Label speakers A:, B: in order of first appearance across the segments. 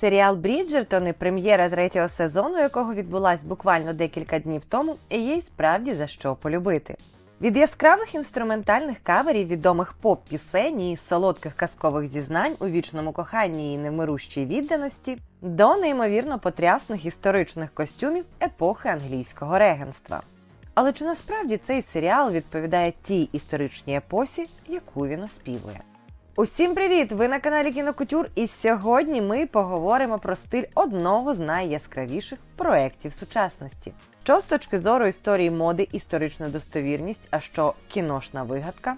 A: Серіал Бріджертони, прем'єра третього сезону, якого відбулась буквально декілька днів тому, і є й справді за що полюбити. Від яскравих інструментальних каверів відомих поп-пісень і солодких казкових зізнань у вічному коханні і невмирущій відданості до неймовірно потрясних історичних костюмів епохи англійського регенства. Але чи насправді цей серіал відповідає тій історичній епосі, яку він оспівує? Усім привіт! Ви на каналі Кінокутюр, і сьогодні ми поговоримо про стиль одного з найяскравіших проєктів сучасності. Що з точки зору історії моди, історична достовірність, а що кіношна вигадка?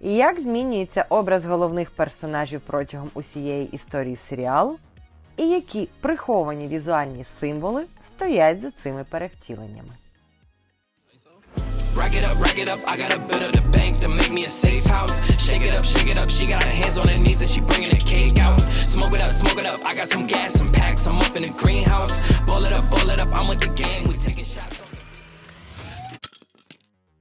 A: І як змінюється образ головних персонажів протягом усієї історії серіалу? І які приховані візуальні символи стоять за цими перевтіленнями?
B: Rack it up, rack it up. I got a bit of the bank to make me a safe house. Shake it up, shake it up. She got her hands on her knees and she bringing the cake out. Smoke it up, smoke it up. I got some gas, some packs. I'm up in the greenhouse. Ball it up, ball it up. I'm with the gang. We taking shots.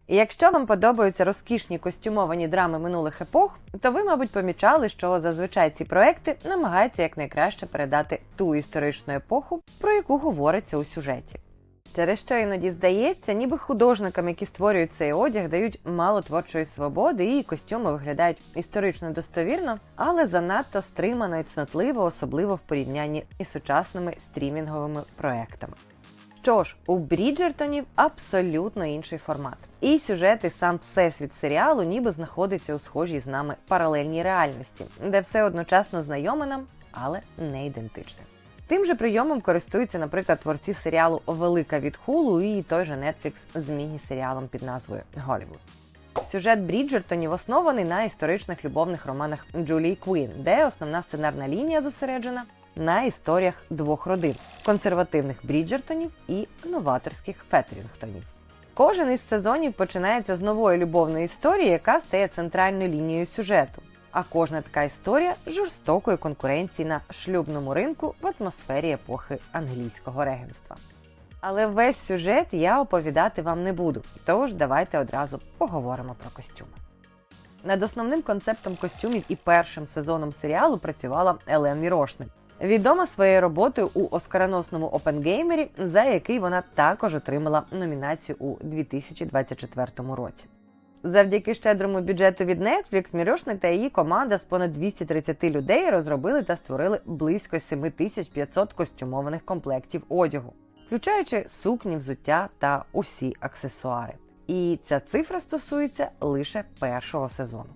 A: І якщо вам подобаються розкішні костюмовані драми минулих епох, то ви, мабуть, помічали, що зазвичай ці проекти намагаються якнайкраще передати ту історичну епоху, про яку говориться у сюжеті. Через що іноді здається, ніби художникам, які створюють цей одяг, дають мало творчої свободи, і костюми виглядають історично достовірно, але занадто стримано і цнотливо, особливо в порівнянні із сучасними стрімінговими проектами. Що ж, у Бріджертонів абсолютно інший формат. І сюжет, і сам всесвіт серіалу ніби знаходиться у схожій з нами паралельній реальності, де все одночасно знайоме нам, але не ідентичне. Тим же прийомом користуються, наприклад, творці серіалу Велика від Хулу і той же Netflix з міні-серіалом під назвою Голлівуд. Сюжет Бріджертонів оснований на історичних любовних романах Джулії Квін, де основна сценарна лінія зосереджена на історіях двох родин консервативних Бріджертонів і новаторських Фетерінгтонів. Кожен із сезонів починається з нової любовної історії, яка стає центральною лінією сюжету. А кожна така історія жорстокої конкуренції на шлюбному ринку в атмосфері епохи англійського регенства. Але весь сюжет я оповідати вам не буду, тож давайте одразу поговоримо про костюми. Над основним концептом костюмів і першим сезоном серіалу працювала Елен Мірошник, відома своєю роботою у оскароносному Опенгеймері, за який вона також отримала номінацію у 2024 році. Завдяки щедрому бюджету від Netflix, Мірюшник та її команда з понад 230 людей розробили та створили близько 7500 костюмованих комплектів одягу, включаючи сукні, взуття та усі аксесуари. І ця цифра стосується лише першого сезону.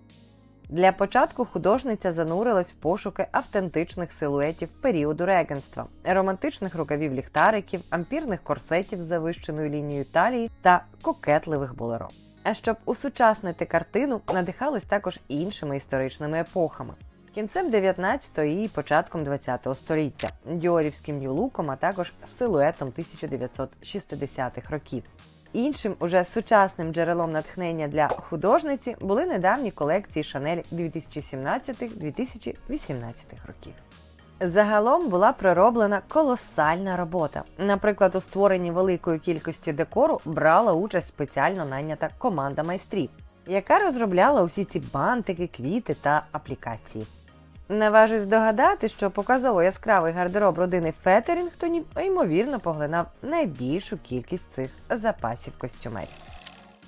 A: Для початку художниця занурилась в пошуки автентичних силуетів періоду регенства, романтичних рукавів ліхтариків, ампірних корсетів з завищеною лінією талії та кокетливих болеро. А щоб усучаснити картину, надихались також іншими історичними епохами. Кінцем 19-го і початком 20-го століття, діорівським нью-луком, а також силуетом 1960-х років. Іншим уже сучасним джерелом натхнення для художниці були недавні колекції Шанель 2017-2018 років. Загалом була пророблена колосальна робота. Наприклад, у створенні великої кількості декору брала участь спеціально найнята команда майстрів, яка розробляла усі ці бантики, квіти та аплікації. Наважусь здогадати, що показово яскравий гардероб родини Фетерінгтонів ймовірно поглинав найбільшу кількість цих запасів костюмерів.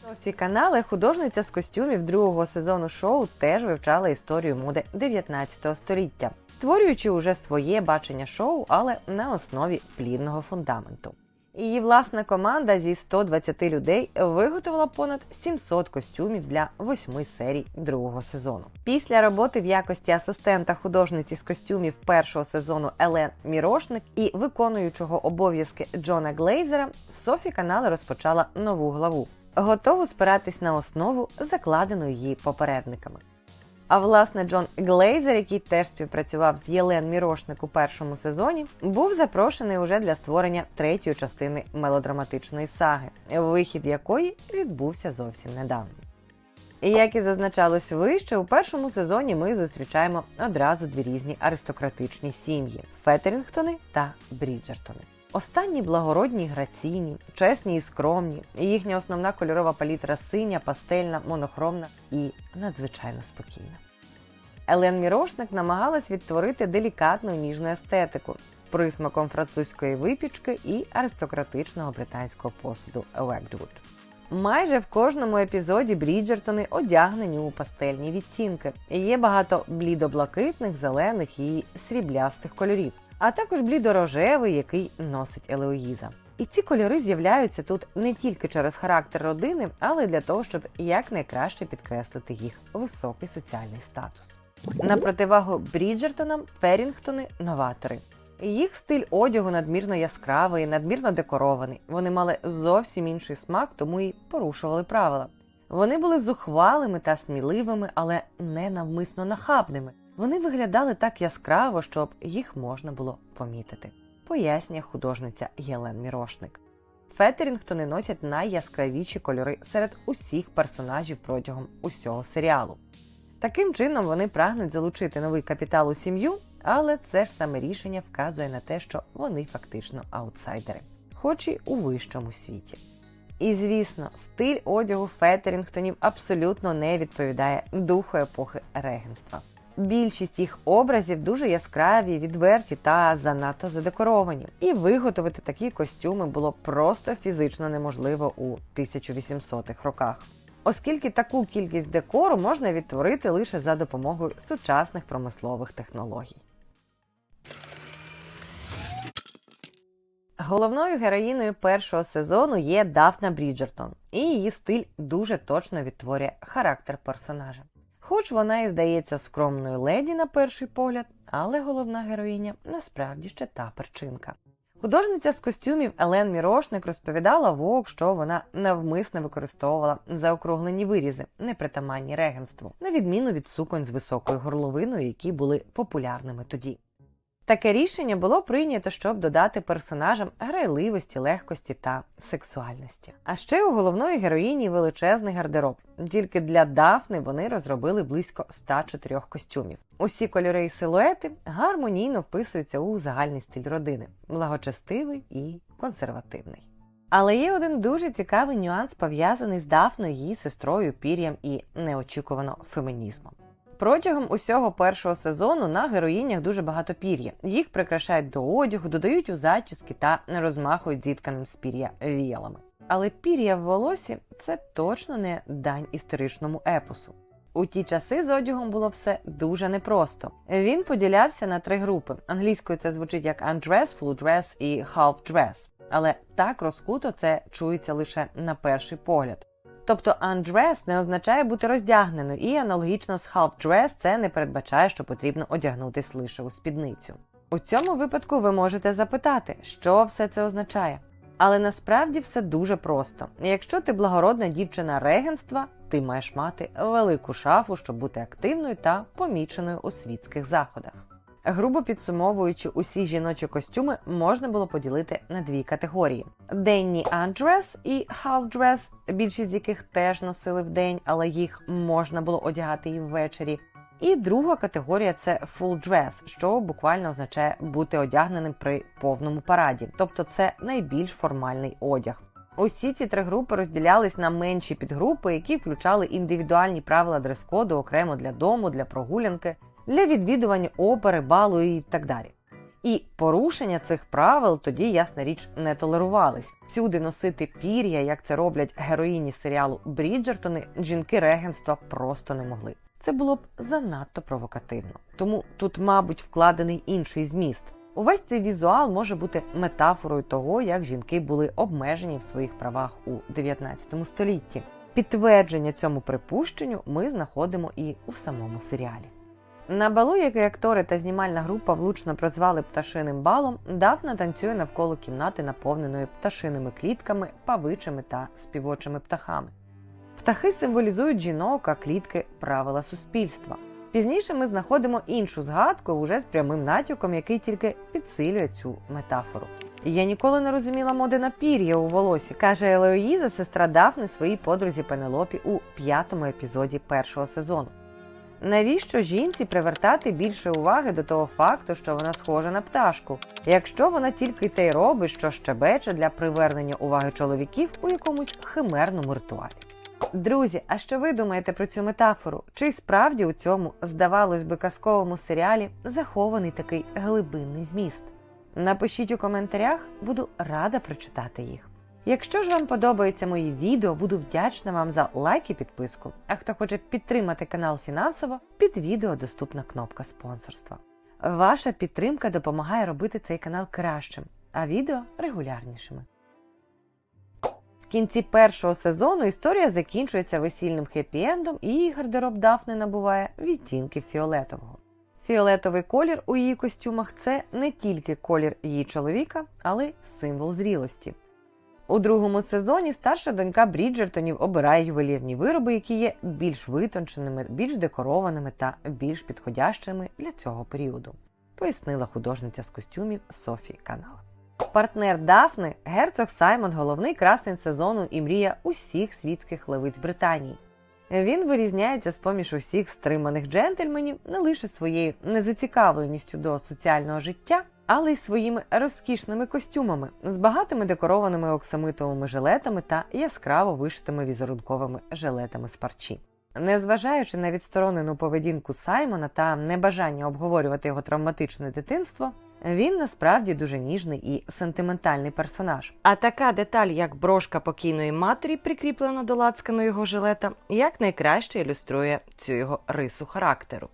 A: Софі канали художниця з костюмів другого сезону шоу теж вивчала історію моди 19 століття, створюючи уже своє бачення шоу, але на основі плідного фундаменту. Її власна команда зі 120 людей виготовила понад 700 костюмів для восьми серій другого сезону. Після роботи в якості асистента художниці з костюмів першого сезону Елен Мірошник і виконуючого обов'язки Джона Глейзера, Софі канали розпочала нову главу, готову спиратись на основу, закладену її попередниками. А власне Джон Глейзер, який теж співпрацював з Єлен Мірошник у першому сезоні, був запрошений уже для створення третьої частини мелодраматичної саги, вихід якої відбувся зовсім недавно. І як і зазначалось вище, у першому сезоні ми зустрічаємо одразу дві різні аристократичні сім'ї Фетерінгтони та Бріджертони. Останні благородні граційні, чесні і скромні. і Їхня основна кольорова палітра синя, пастельна, монохромна і надзвичайно спокійна. Елен Мірошник намагалась відтворити делікатну ніжну естетику присмаком французької випічки і аристократичного британського посуду Вегдвуд. Майже в кожному епізоді Бріджертони одягнені у пастельні відтінки. Є багато блідоблакитних, зелених і сріблястих кольорів, а також блідорожевий, який носить Елеоїза. І ці кольори з'являються тут не тільки через характер родини, але й для того, щоб якнайкраще підкреслити їх високий соціальний статус. На противагу Бріджертонам Ферінгтони новатори. Їх стиль одягу надмірно яскравий, надмірно декорований. Вони мали зовсім інший смак, тому і порушували правила. Вони були зухвалими та сміливими, але не навмисно нахабними. Вони виглядали так яскраво, щоб їх можна було помітити. Пояснює художниця Єлен Мірошник. Фетерінгтони носять найяскравіші кольори серед усіх персонажів протягом усього серіалу. Таким чином вони прагнуть залучити новий капітал у сім'ю, але це ж саме рішення вказує на те, що вони фактично аутсайдери, хоч і у вищому світі. І звісно, стиль одягу Фетерінгтонів абсолютно не відповідає духу епохи регенства. Більшість їх образів дуже яскраві, відверті та занадто задекоровані. І виготовити такі костюми було просто фізично неможливо у 1800-х роках оскільки таку кількість декору можна відтворити лише за допомогою сучасних промислових технологій. Головною героїною першого сезону є Дафна Бріджертон, і її стиль дуже точно відтворює характер персонажа. Хоч вона і здається скромною леді на перший погляд, але головна героїня насправді ще та перчинка. Художниця з костюмів Елен Мірошник розповідала Вок, що вона навмисно використовувала заокруглені вирізи, непритаманні регенству, на відміну від суконь з високою горловиною, які були популярними тоді. Таке рішення було прийнято, щоб додати персонажам грайливості, легкості та сексуальності. А ще у головної героїні величезний гардероб. Тільки для Дафни вони розробили близько 104 костюмів. Усі кольори і силуети гармонійно вписуються у загальний стиль родини, благочестивий і консервативний. Але є один дуже цікавий нюанс пов'язаний з Дафною, її сестрою, пір'ям і неочікувано фемінізмом. Протягом усього першого сезону на героїнях дуже багато пір'я. Їх прикрашають до одягу, додають у зачіски та розмахують зітканим з пір'я віялами. Але пір'я в волосі це точно не дань історичному епосу. У ті часи з одягом було все дуже непросто. Він поділявся на три групи. Англійською це звучить як undress, full dress і half dress. Але так розкуто це чується лише на перший погляд. Тобто undress не означає бути роздягненою, і аналогічно з half dress це не передбачає, що потрібно одягнутись лише у спідницю. У цьому випадку ви можете запитати, що все це означає. Але насправді все дуже просто. Якщо ти благородна дівчина регенства, ти маєш мати велику шафу, щоб бути активною та поміченою у світських заходах. Грубо підсумовуючи усі жіночі костюми, можна було поділити на дві категорії: денні undress і dress, більшість з яких теж носили вдень, але їх можна було одягати і ввечері. І друга категорія це full dress, що буквально означає бути одягненим при повному параді, тобто це найбільш формальний одяг. Усі ці три групи розділялись на менші підгрупи, які включали індивідуальні правила дрес-коду окремо для дому, для прогулянки, для відвідування опери, балу і так далі. І порушення цих правил тоді, ясна річ, не толерувались. Всюди носити пір'я, як це роблять героїні серіалу Бріджертони, жінки регенства просто не могли. Це було б занадто провокативно. Тому тут, мабуть, вкладений інший зміст. Увесь цей візуал може бути метафорою того, як жінки були обмежені в своїх правах у 19 столітті. Підтвердження цьому припущенню ми знаходимо і у самому серіалі. На балу, який актори та знімальна група влучно прозвали пташиним балом, Дафна танцює навколо кімнати, наповненої пташиними клітками, павичими та співочими птахами. Птахи символізують жінок, а клітки правила суспільства. Пізніше ми знаходимо іншу згадку уже з прямим натяком, який тільки підсилює цю метафору. Я ніколи не розуміла моди на пір'я у волосі, каже Елеоїза, сестра Дафни своїй подрузі Пенелопі у п'ятому епізоді першого сезону. Навіщо жінці привертати більше уваги до того факту, що вона схожа на пташку, якщо вона тільки те й робить, що щебече для привернення уваги чоловіків у якомусь химерному ритуалі? Друзі, а що ви думаєте про цю метафору? Чи справді у цьому, здавалось би, казковому серіалі захований такий глибинний зміст? Напишіть у коментарях, буду рада прочитати їх. Якщо ж вам подобаються мої відео, буду вдячна вам за лайк і підписку. А хто хоче підтримати канал фінансово, під відео доступна кнопка спонсорства. Ваша підтримка допомагає робити цей канал кращим, а відео регулярнішими. В кінці першого сезону історія закінчується весільним хеппі-ендом і гардероб Дафни набуває відтінків фіолетового. Фіолетовий колір у її костюмах це не тільки колір її чоловіка, але й символ зрілості. У другому сезоні старша донька Бріджертонів обирає ювелірні вироби, які є більш витонченими, більш декорованими та більш підходящими для цього періоду, пояснила художниця з костюмів Софі Канал. Партнер Дафни герцог Саймон, головний красень сезону і мрія усіх світських левиць Британії. Він вирізняється з поміж усіх стриманих джентльменів не лише своєю незацікавленістю до соціального життя, але й своїми розкішними костюмами з багатими декорованими оксамитовими жилетами та яскраво вишитими візерунковими жилетами з парчі. Незважаючи на відсторонену поведінку Саймона та небажання обговорювати його травматичне дитинство, він насправді дуже ніжний і сентиментальний персонаж. А така деталь, як брошка покійної матері, прикріплена до лацкану його жилета, якнайкраще ілюструє цю його рису характеру.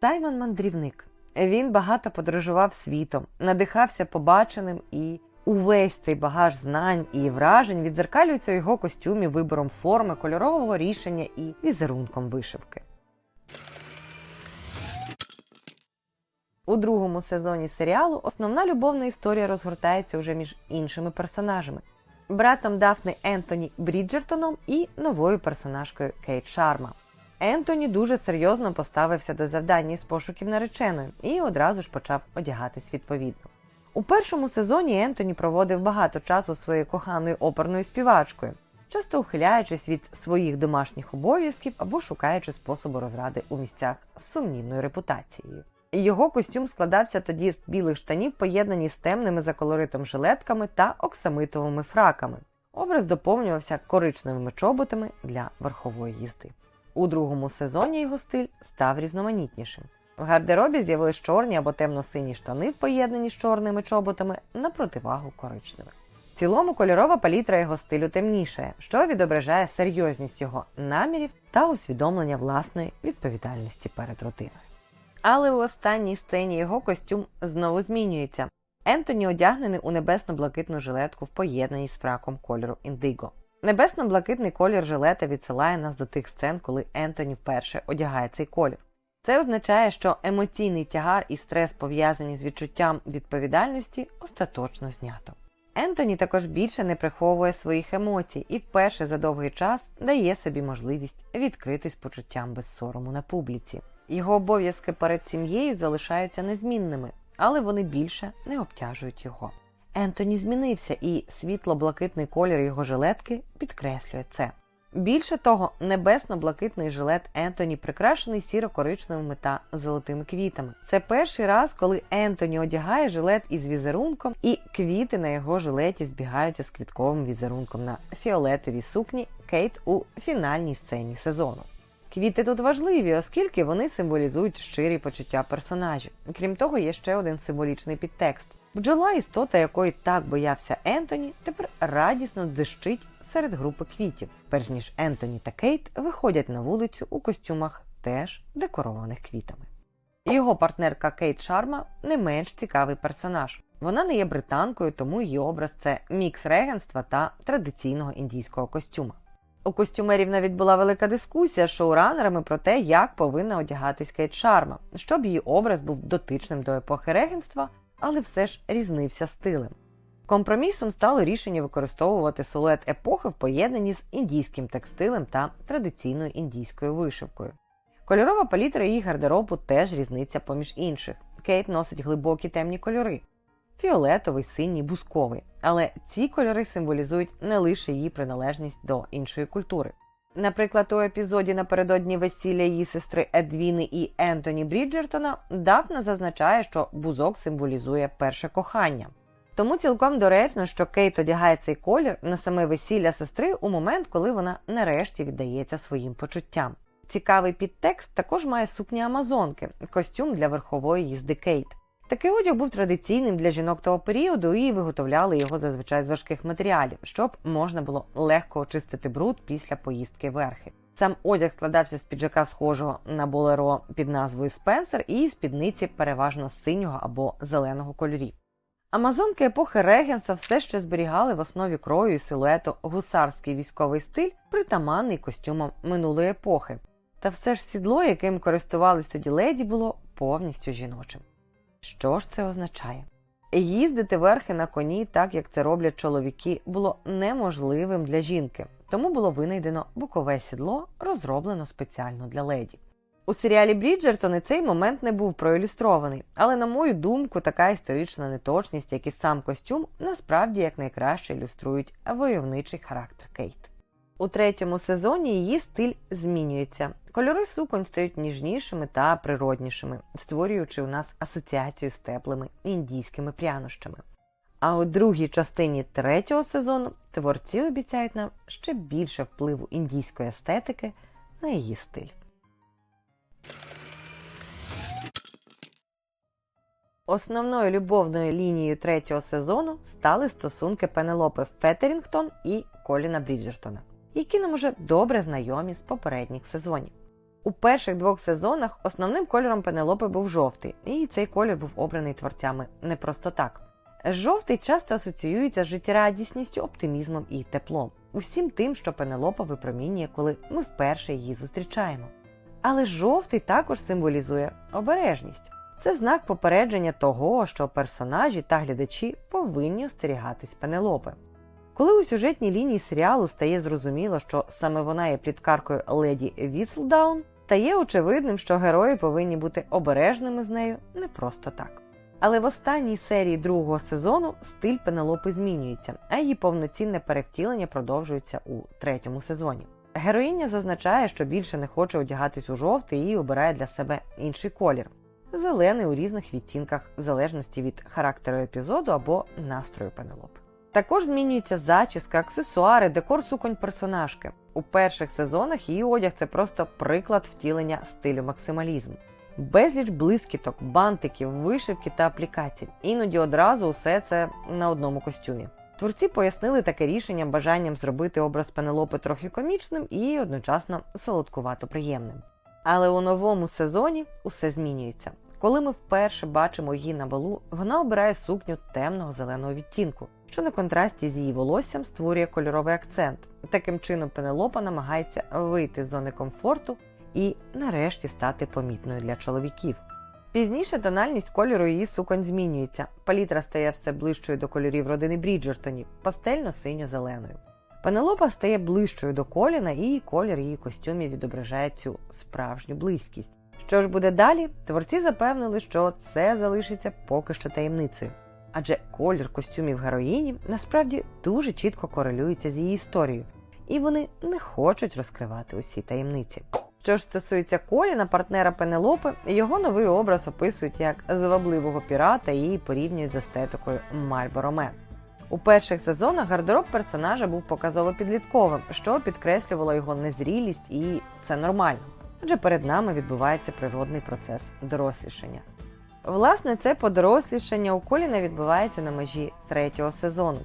A: Саймон мандрівник. Він багато подорожував світом, надихався побаченим і увесь цей багаж знань і вражень відзеркалюється у його костюмі вибором форми, кольорового рішення і візерунком вишивки. У другому сезоні серіалу основна любовна історія розгортається вже між іншими персонажами братом Дафни Ентоні Бріджертоном і новою персонажкою Кейт Шарма. Ентоні дуже серйозно поставився до завдання із пошуків нареченої і одразу ж почав одягатись відповідно. У першому сезоні Ентоні проводив багато часу своєю коханою оперною співачкою, часто ухиляючись від своїх домашніх обов'язків або шукаючи способу розради у місцях з сумнівною репутацією. Його костюм складався тоді з білих штанів, поєднані з темними за колоритом жилетками та оксамитовими фраками. Образ доповнювався коричневими чоботами для верхової їзди. У другому сезоні його стиль став різноманітнішим. В гардеробі з'явились чорні або темно-сині штани, поєднані з чорними чоботами на противагу коричневих. В цілому кольорова палітра його стилю темнішає, що відображає серйозність його намірів та усвідомлення власної відповідальності перед родиною. Але у останній сцені його костюм знову змінюється. Ентоні одягнений у небесно-блакитну жилетку в поєднанні з фраком кольору індиго. Небесно-блакитний колір жилета відсилає нас до тих сцен, коли Ентоні вперше одягає цей колір. Це означає, що емоційний тягар і стрес, пов'язані з відчуттям відповідальності, остаточно знято. Ентоні також більше не приховує своїх емоцій і вперше за довгий час дає собі можливість відкритись почуттям без сорому на публіці. Його обов'язки перед сім'єю залишаються незмінними, але вони більше не обтяжують його. Ентоні змінився, і світло-блакитний колір його жилетки підкреслює це. Більше того, небесно-блакитний жилет Ентоні прикрашений сіро-коричневими та золотими квітами. Це перший раз, коли Ентоні одягає жилет із візерунком, і квіти на його жилеті збігаються з квітковим візерунком на фіолетовій сукні Кейт у фінальній сцені сезону. Квіти тут важливі, оскільки вони символізують щирі почуття персонажів. Крім того, є ще один символічний підтекст. Бджола, істота якої так боявся Ентоні, тепер радісно дзищить серед групи квітів, перш ніж Ентоні та Кейт виходять на вулицю у костюмах, теж декорованих квітами. Його партнерка Кейт Шарма не менш цікавий персонаж. Вона не є британкою, тому її образ це мікс регенства та традиційного індійського костюма. У костюмерів навіть була велика дискусія з шоуранерами про те, як повинна одягатись Кейт Шарма, щоб її образ був дотичним до епохи регенства, але все ж різнився стилем. Компромісом стало рішення використовувати силует епохи в поєднанні з індійським текстилем та традиційною індійською вишивкою. Кольорова палітра її гардеробу теж різниця поміж інших. Кейт носить глибокі темні кольори фіолетовий, синій, бусковий. Але ці кольори символізують не лише її приналежність до іншої культури. Наприклад, у епізоді напередодні весілля її сестри Едвіни і Ентоні Бріджертона Дафна зазначає, що бузок символізує перше кохання. Тому цілком доречно, що Кейт одягає цей колір на саме весілля сестри у момент, коли вона нарешті віддається своїм почуттям. Цікавий підтекст також має сукня Амазонки, костюм для верхової їзди Кейт. Такий одяг був традиційним для жінок того періоду і виготовляли його зазвичай з важких матеріалів, щоб можна було легко очистити бруд після поїздки верхи. Сам одяг складався з піджака схожого на болеро під назвою Спенсер і спідниці переважно синього або зеленого кольорів. Амазонки епохи Регенса все ще зберігали в основі крою і силуету гусарський військовий стиль, притаманний костюмам минулої епохи. Та все ж сідло, яким користувались тоді леді, було повністю жіночим. Що ж це означає? Їздити верхи на коні, так як це роблять чоловіки, було неможливим для жінки, тому було винайдено бокове сідло, розроблено спеціально для леді. У серіалі Бріджертони цей момент не був проілюстрований, але, на мою думку, така історична неточність, як і сам костюм, насправді якнайкраще ілюструють войовничий характер Кейт. У третьому сезоні її стиль змінюється. Кольори суконь стають ніжнішими та природнішими, створюючи у нас асоціацію з теплими індійськими прянощами. А у другій частині третього сезону творці обіцяють нам ще більше впливу індійської естетики на її стиль. Основною любовною лінією третього сезону стали стосунки Пенелопи Фетерінгтон і Коліна Бріджертона, які нам уже добре знайомі з попередніх сезонів. У перших двох сезонах основним кольором Пенелопи був жовтий, і цей колір був обраний творцями не просто так. Жовтий часто асоціюється з життєрадісністю, оптимізмом і теплом, усім тим, що Пенелопа випромінює, коли ми вперше її зустрічаємо. Але жовтий також символізує обережність. Це знак попередження того, що персонажі та глядачі повинні остерігатись Пенелопи. Коли у сюжетній лінії серіалу стає зрозуміло, що саме вона є пліткаркою леді Віслдаун, стає очевидним, що герої повинні бути обережними з нею не просто так. Але в останній серії другого сезону стиль Пенелопи змінюється, а її повноцінне перевтілення продовжується у третьому сезоні. Героїня зазначає, що більше не хоче одягатись у жовтий і обирає для себе інший колір зелений у різних відтінках, в залежності від характеру епізоду або настрою Пенелопи. Також змінюється зачіска, аксесуари, декор суконь персонажки. У перших сезонах її одяг це просто приклад втілення стилю максималізму. Безліч блискіток, бантиків, вишивки та аплікацій. Іноді одразу усе це на одному костюмі. Творці пояснили таке рішення бажанням зробити образ Пенелопи трохи комічним і одночасно солодкувато приємним. Але у новому сезоні усе змінюється. Коли ми вперше бачимо її на балу, вона обирає сукню темного зеленого відтінку, що на контрасті з її волоссям створює кольоровий акцент. Таким чином, Пенелопа намагається вийти з зони комфорту і нарешті стати помітною для чоловіків. Пізніше тональність кольору її суконь змінюється. Палітра стає все ближчою до кольорів родини Бріджертонів, пастельно-синьо-зеленою. Пенелопа стає ближчою до коліна, і колір її костюмів відображає цю справжню близькість. Що ж буде далі? Творці запевнили, що це залишиться поки що таємницею. Адже колір костюмів героїні насправді дуже чітко корелюється з її історією, і вони не хочуть розкривати усі таємниці. Що ж стосується Коліна, партнера Пенелопи, його новий образ описують як звабливого пірата і порівнюють з естетикою Мальборо Мен. У перших сезонах гардероб персонажа був показово підлітковим, що підкреслювало його незрілість, і це нормально. Адже перед нами відбувається природний процес дорослішання. Власне, це подорослішання у Коліна відбувається на межі третього сезону.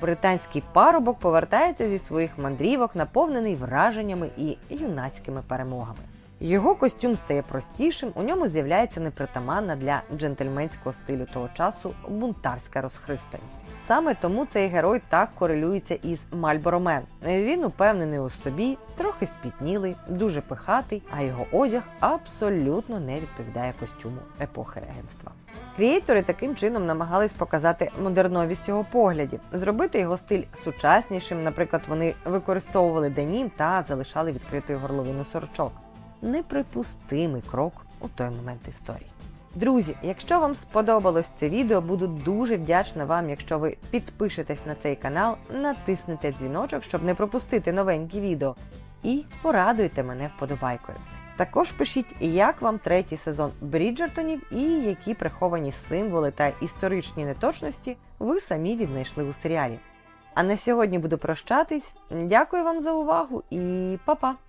A: Британський парубок повертається зі своїх мандрівок, наповнений враженнями і юнацькими перемогами. Його костюм стає простішим, у ньому з'являється непритаманна для джентльменського стилю того часу бунтарська розхристаність. Саме тому цей герой так корелюється із Мальборо Мен. Він упевнений у собі, трохи спітнілий, дуже пихатий, а його одяг абсолютно не відповідає костюму епохи регенства. Крієйтори таким чином намагались показати модерновість його поглядів, зробити його стиль сучаснішим. Наприклад, вони використовували денім та залишали відкритою горловину сорочок. Неприпустимий крок у той момент історії. Друзі, якщо вам сподобалось це відео, буду дуже вдячна вам, якщо ви підпишетесь на цей канал, натиснете дзвіночок, щоб не пропустити новенькі відео, і порадуйте мене вподобайкою. Також пишіть, як вам третій сезон Бріджертонів і які приховані символи та історичні неточності ви самі віднайшли у серіалі. А на сьогодні буду прощатись. Дякую вам за увагу і па-па!